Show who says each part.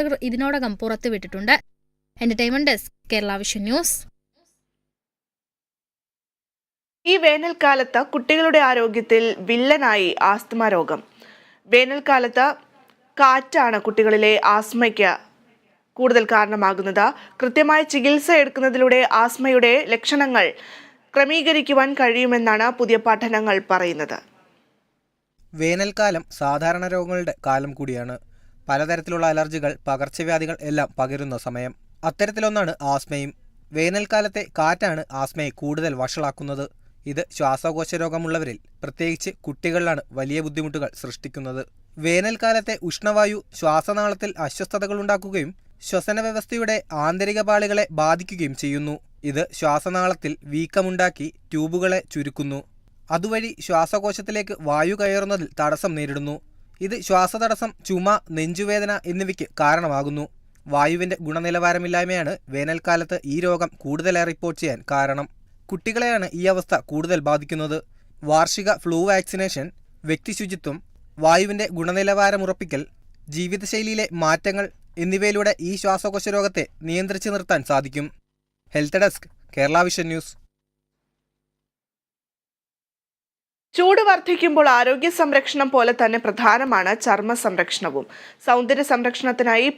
Speaker 1: പ്രവർത്തകർ ഇതിനോടകം പുറത്തുവിട്ടിട്ടുണ്ട്. Entertainment desk Kerala vision news
Speaker 2: ഈ വേനൽക്കാലത്ത് കുട്ടികളുടെ ആരോഗ്യത്തിൽ വില്ലനായി ആസ്തമ രോഗം. വേനൽക്കാലത്ത് കാറ്റാണ് കുട്ടികളിലെ ആസ്മയ്ക്ക് കൂടുതൽ കാരണമാകുന്നത്. കൃത്യമായ ചികിത്സ എടുക്കുന്നതിലൂടെ ആസ്മയുടെ ലക്ഷണങ്ങൾ ക്രമീകരിക്കുവാൻ കഴിയുമെന്നാണ് പുതിയ പഠനങ്ങൾ പറയുന്നത്.
Speaker 3: വേനൽക്കാലം സാധാരണ രോഗങ്ങളുടെ കാലം കൂടിയാണ്. പലതരത്തിലുള്ള അലർജികൾ പകർച്ചവ്യാധികൾ എല്ലാം പകരുന്ന സമയം. അത്തരത്തിലൊന്നാണ് ആസ്മയും. വേനൽക്കാലത്തെ കാറ്റാണ് ആസ്മയെ കൂടുതൽ വഷളാക്കുന്നത്. ഇത് ശ്വാസകോശ രോഗമുള്ളവരിൽ പ്രത്യേകിച്ച് കുട്ടികളിലാണ് വലിയ ബുദ്ധിമുട്ടുകൾ സൃഷ്ടിക്കുന്നത്. വേനൽക്കാലത്തെ ഉഷ്ണവായു ശ്വാസനാളത്തിൽ അസ്വസ്ഥതകൾ ഉണ്ടാക്കുകയും ശ്വസന വ്യവസ്ഥയുടെ ആന്തരിക പാളികളെ ബാധിക്കുകയും ചെയ്യുന്നു. ഇത് ശ്വാസനാളത്തിൽ വീക്കമുണ്ടാക്കി ട്യൂബുകളെ ചുരുക്കുന്നു. അതുവഴി ശ്വാസകോശത്തിലേക്ക് വായു കയറുന്നതിൽ തടസ്സം നേരിടുന്നു. ഇത് ശ്വാസതടസ്സം ചുമ നെഞ്ചുവേദന എന്നിവയ്ക്ക് കാരണമാകുന്നു. വായുവിന്റെ ഗുണനിലവാരമില്ലായ്മയാണ് വേനൽക്കാലത്ത് ഈ രോഗം കൂടുതലായി റിപ്പോർട്ട് ചെയ്യാൻ കാരണം. കുട്ടികളെയാണ് ഈ അവസ്ഥ കൂടുതൽ ബാധിക്കുന്നത്. വാർഷിക ഫ്ലൂ വാക്സിനേഷൻ വ്യക്തിശുചിത്വം വായുവിന്റെ ഗുണനിലവാരം ഉറപ്പിക്കൽ ജീവിതശൈലിയിലെ മാറ്റങ്ങൾ എന്നിവയിലൂടെ ഈ ശ്വാസകോശ രോഗത്തെ നിയന്ത്രിച്ചു നിർത്താൻ സാധിക്കും. Health desk Kerala vision news.
Speaker 2: ചൂട് വർദ്ധിക്കുമ്പോൾ ആരോഗ്യ സംരക്ഷണം പോലെ തന്നെ പ്രധാനമാണ് ചർമ്മ സംരക്ഷണവും. സൗന്ദര്യ സംരക്ഷണത്തിനായി